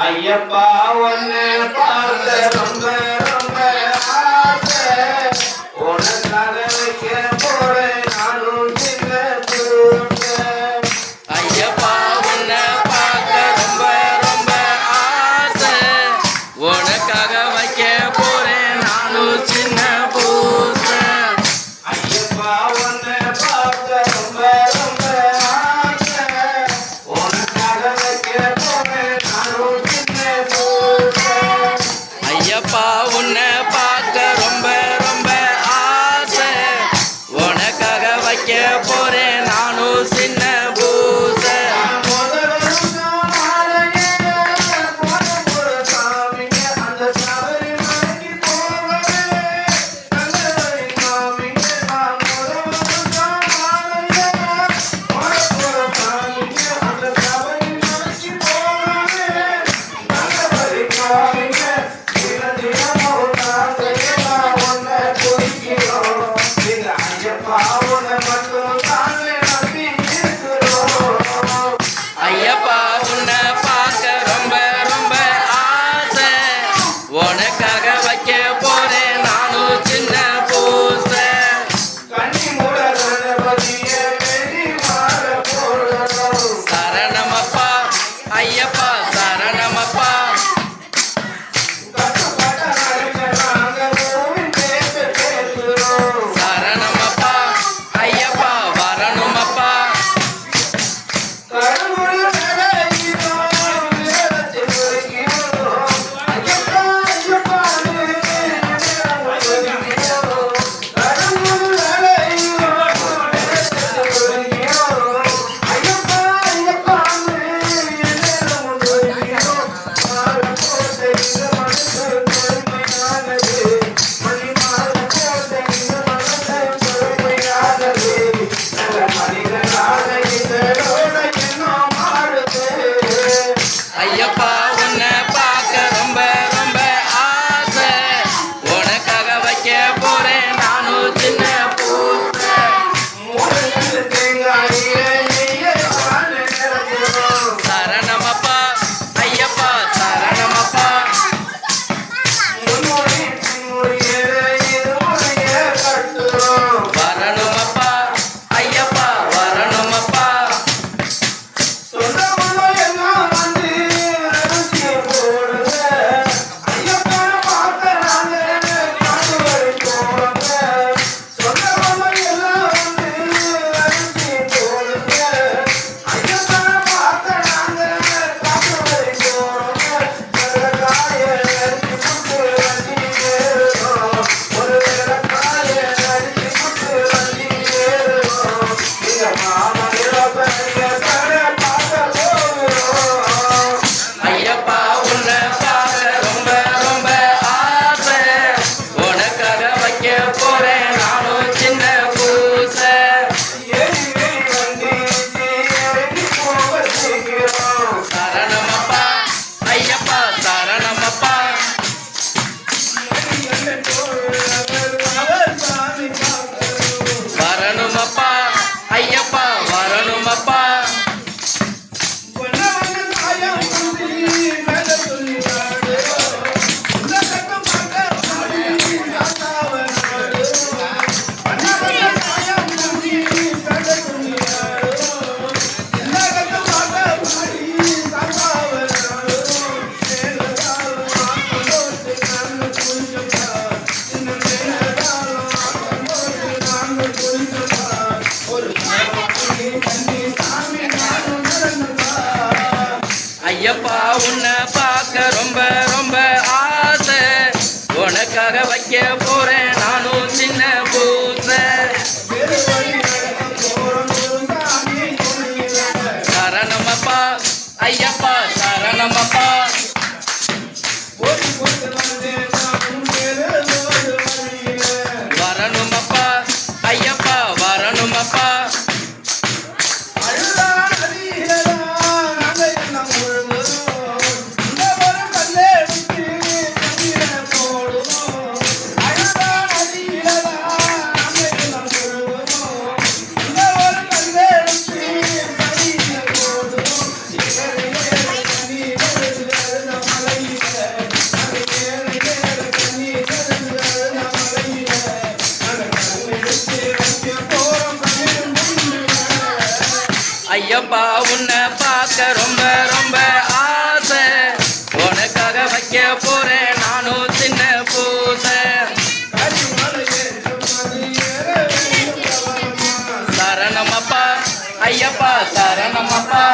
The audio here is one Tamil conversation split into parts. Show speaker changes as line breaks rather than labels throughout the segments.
ஐயப்பா ஒன்னு பார்த்த Thank you. வைக்க
உனக்காகப்பா உன்னை பார்க்க ரொம்ப ரொம்ப ஆசை. உனக்காக வைக்க போறேன் நானும் சின்ன பூசை. சரணமப்பா ஐயப்பா சரணமப்பா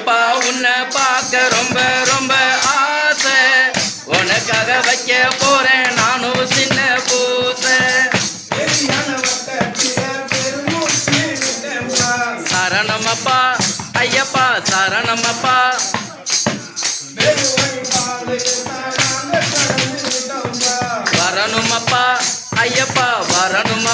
அப்பா உன்னை பார்க்க ரொம்ப ரொம்ப ஆசை. உனக்காக வைக்க போறேன் நானும் சின்ன பூசை. சரணமப்பா ஐயப்பா சரணமப்பா. வரணுமப்பா
வரணும் அப்பா
ஐயப்பா
வரணும்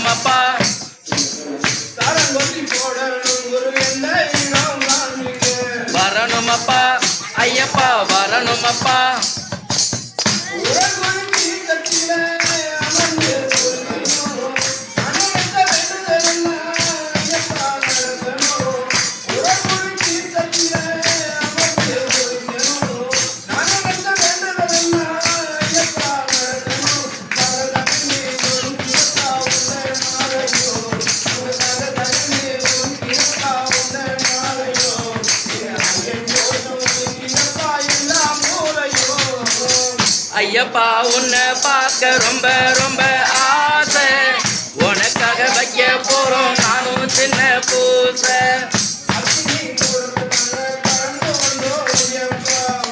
சரணமப்பா வரணுமப்பா. ஐயப்பா வரணுமப்பா. அப்பா உன்னை பார்க்க ரொம்ப ரொம்ப ஆசை. உனக்காக வைக்க
போறோம் நானும் சின்ன பூச.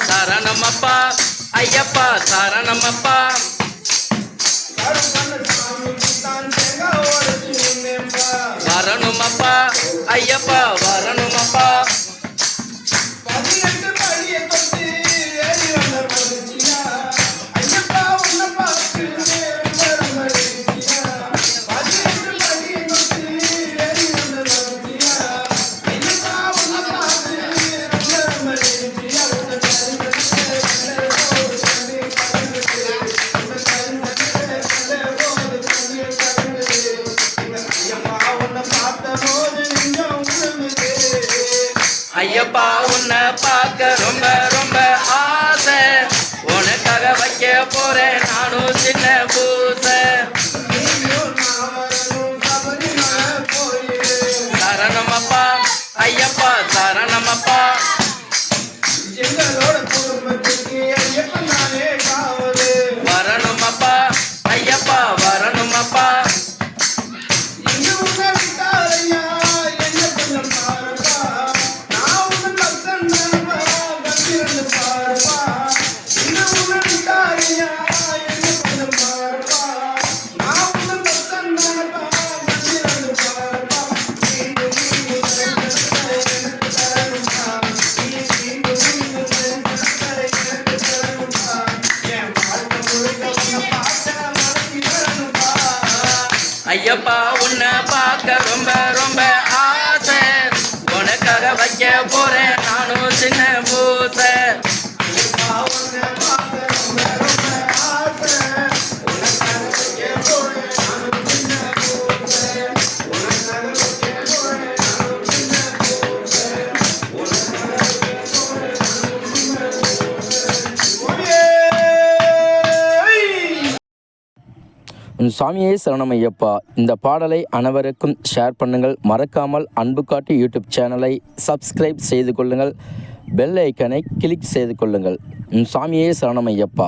சரணம் அப்பா ஐயப்பா சரணம் அப்பா. உன்னை பார்க்க ரொம்ப ரொம்ப ஆசை. உனக்காக வைக்க போறேன் நானும் சின்ன பூசை.
சரணம்
அப்பா ஐயப்பா
சுவாமியே சாமியே சரணம் ஐயப்பா இந்த பாடலை அனைவருக்கும் ஷேர் பண்ணுங்கள். மறக்காமல் அன்பு காட்டி யூடியூப் சேனலை சப்ஸ்கிரைப் செய்து கொள்ளுங்கள். பெல் ஐக்கனை கிளிக் செய்து கொள்ளுங்கள். சாமியே சரணம் ஐயப்பா